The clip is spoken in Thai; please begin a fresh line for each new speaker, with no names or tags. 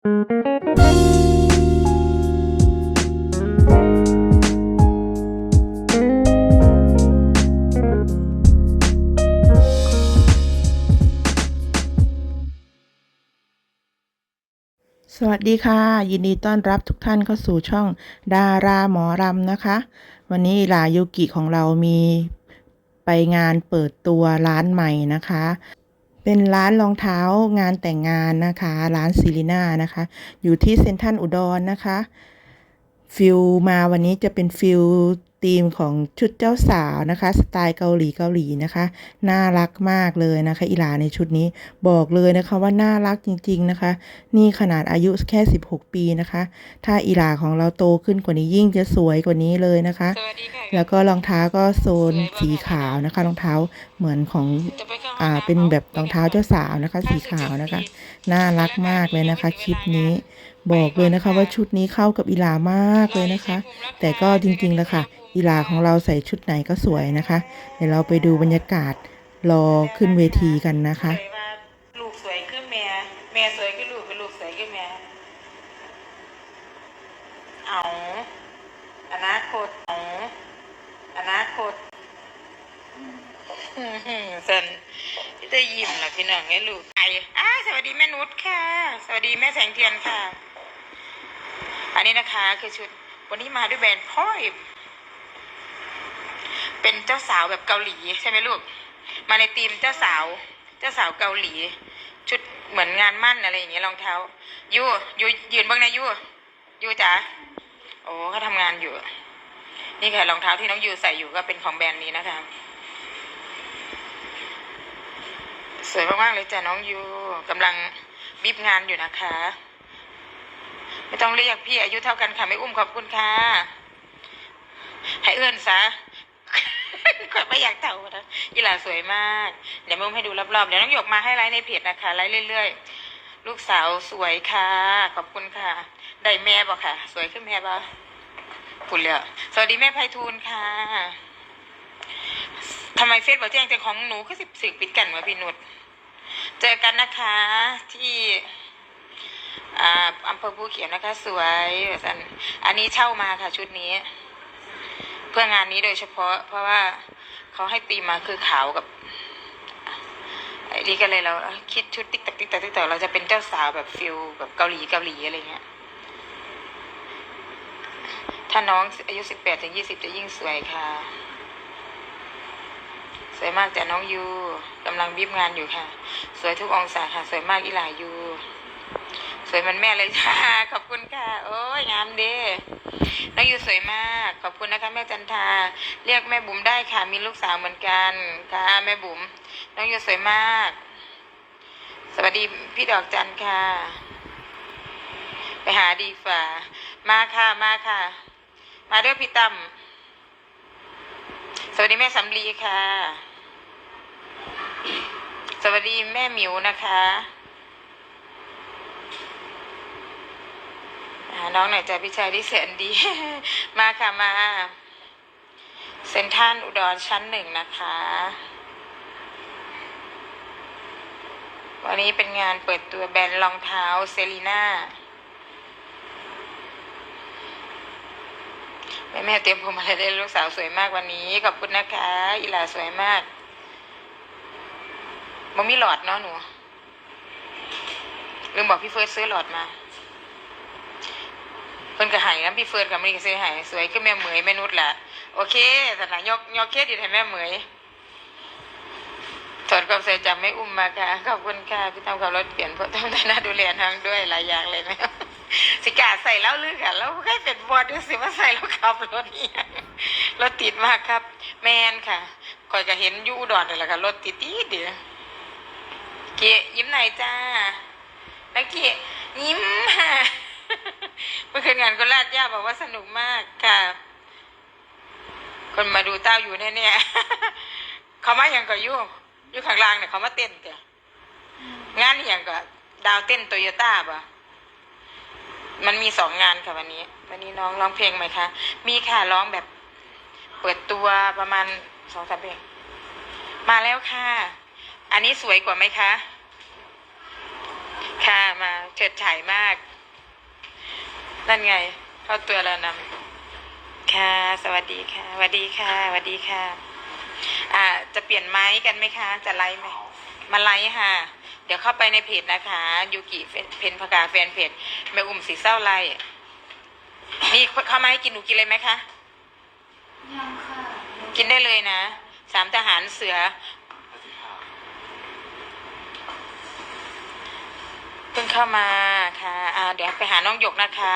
สวัสดีค่ะ ยินดีต้อนรับทุกท่านเข้าสู่ช่องดาราหมอรำนะคะ วันนี้ลายุกิของเรามีไปงานเปิดตัวร้านใหม่นะคะ เป็นร้านรองเท้างานแต่งงานนะคะ ร้านซิลิน่านะคะ อยู่ที่เซ็นทรัลอุดรนะคะ ฟิลมาวันนี้จะเป็นฟิล ธีมของชุดเจ้าสาวนะคะ สไตล์เกาหลีเกาหลีนะคะ น่ารักมากเลยนะคะอีหลาในชุดนี้บอกเลยนะคะว่าน่ารักจริง ๆนะคะ นี่ขนาดอายุแค่ 16 ปีนะคะ ถ้าอีหลาของเราโตขึ้นกว่านี้ยิ่งจะสวยกว่านี้เลยนะคะ
สวัสดีค่ะ
แล้วก็รองเท้าก็โซนสีขาวนะคะรองเท้าเหมือนของ
จะไปเข้ห้ง
อ่า
น้ำ
เป็นแบบรองเท้าเจ้าสาวนะคะ สี
50
ขาวนะคะ
ปี
น่ารักมากเลยนะคะคลิปนี้บอกเลยนะคะว่าชุดนี้เข้ากับอีลามากเลยนะคะ แต่ก็จริงๆแล้วค่ะ อีลาของเราใส่ชุดไหนก็สวยนะคะ เดี๋ยวเราไปดูบรรยากาศรอขึ้นเวทีกันนะคะ
ลูกสวยขึ้นแม่แม่สวยขึ้นลูกเป็นลูกสวยขึ้นแม่เอาอนาคตเอาอนาคตสันพี่ได้ยิ้มล่ะพี่น้องไอ้ลูกไอ้อ้าสวัสดีแม่นุชค่ะ สวัสดีแม่แสงเทียนค่ะ อันนี้นะคะคือชุดวันนี้มาด้วยแบรนด์พ่อยเป็นเจ้าสาวแบบเกาหลีใช่ไหมลูก มาในธีมเจ้าสาว เจ้าสาวเกาหลี ชุดเหมือนงานมั่นอะไรอย่างเงี้ยรองเท้ายูยูยืนบ้างนะยูยูจ๋าโอ้เขาทำงานอยู่ นี่ค่ะรองเท้าที่น้องยูใส่อยู่ก็เป็นของแบรนด์นี้นะคะสวยมากๆเลยจ้ะน้องยูกำลังบีบงานอยู่นะคะ ไม่ต้องเรียกพี่อายุเท่ากันค่ะไม่อุ้มขอบคุณค่ะให้เอื้อนซะก็ไม่อยากเท่านะยีหลาสวยมาก เดี๋ยวมึงให้ดูรอบๆ เดี๋ยวน้องหยกมาให้ไลฟ์ในเพจนะคะไลฟ์เรื่อยๆ ลูกสาวสวยค่ะ ขอบคุณค่ะ ได้แม่บอกค่ะ สวยขึ้นแม่บ่พูดเลยสวัสดีแม่ไพฑูรย์ค่ะทำไมเฟซบอกแจ้งแต่ของหนูก็สิบสึกปิดกันวะพี่นุชเจอกันนะคะที่ อ่าอำเภอภูเขียวนะคะ สวยสันอันนี้เช่ามาค่ะชุดนี้ เพื่องานนี้โดยเฉพาะ เพราะว่าเขาให้ตีมมาคือขาวกับไอ้นี่ก็เลยเราคิดชุดติ๊กตักติ๊กตักติ๊กตักเราจะเป็นเจ้าสาวแบบฟิลแบบเกาหลีเกาหลีอะไรเงี้ย ถ้าน้องอายุสิบแปดถึงยี่สิบจะยิ่งสวยค่ะ สวยมากแต่น้องยูกำลังบีบงานอยู่ค่ะ สวยทุกองศาค่ะ สวยมากอีหลายู สวยเหมันแม่เลยค่ะ ขอบคุณค่ะ โอ้ยงามเด้น้องยูสวยมาก ขอบคุณนะคะ แม่จันทา เรียกแม่บุ๋มได้ค่ะ มีลูกสาวเหมือนกันค่ะ แม่บุ๋ม น้องยูสวยมาก สวัสดีพี่ดอกจันค่ะ ไปหาดีฝ่า มาค่ะ มาค่ะ มาด้วยพี่ตั้มสวัสดีแม่สำลีค่ะ สวัสดีแม่หมิวนะคะ หา น้องหน่อยจ้ะพี่ชายที่แสนดี มาค่ะมาเซ็นทรัลอุดรชั้นหนึ่งนะคะ วันนี้เป็นงานเปิดตัวแบรนด์รองเท้าเซรีน่าแม่แม่เตรียมผมอะไรได้ลูกสาวสวยมากวันนี้ ขอบคุณนะคะ อีหลาสวยมากมันมีหลอดเนาะหนูลืมบอกพี่เฟิร์สซื้อหลอดมา พิ่นก็ใหายนะพี่เฟิร์นกับมันก็ซื้อใหายสวยขึ้นแม่เหมยแม่นุชล่ะโอเคสนะยกยกเครดิตให้แม่เหมยถอดความใส่จำไม่อุ้มมาค่ะขอบคุณค่ะพี่ทำขับรถเปลี่ยนเพราะทำแต่หน้าดูแลทางด้วยหลายอย่างเลยนะสิกาใส่แล้วลึกอะแล้วแค่เป็นบอดดูสิว่าใส่แล้วขับรถเนี่ยรถติดมากครับ แมนค่ะคอยก็เห็นยูอุดอนนี่แหละค่ะรถติดติดเดียวเกียยิ้มไหนอยจ้านักเกียยิ้มค่ะ เมื่อคืนงานก็ลาดย่าบอกว่าสนุกมากค่ะ คนมาดูเต้าอยู่แน่ๆเขามาอย่างก็อยู่อยู่ข้างล่างเนี่ยเขามาเต้นจ้ะงานอย่างก็ดาวเต้นโตโยต้าป่ะมันมีสองงานค่ะวันนี้ วันนี้น้องร้องเพลงไหมคะมีค่ะร้องแบบเปิดตัวประมาณสองสามเพลงมาแล้วค่ะ อันนี้สวยกว่าไหมคะ ค่ะมาเฉิดฉายมาก นั่นไง เข้าตัวแล้วนำค่ะ สวัสดีค่ะสวัสดีค่ะสวัสดีค่ะ อ่า จะเปลี่ยนไม้กันไหมคะ จะไลฟ์ไหมมาไลฟ์ค่ะ เดี๋ยวเข้าไปในเพจนะคะยูกิเพนพกาแฟนเพจแม่อุ่มสีเศร้าไลฟ์นี่เข้ามาให้กินหนูกินเลยไหมคะ
ยังค่ะ
กินได้เลยนะ สามทหารเสือเพิ่งเข้ามาค่ะ อ่า เดี๋ยวไปหาน้องหยกนะคะ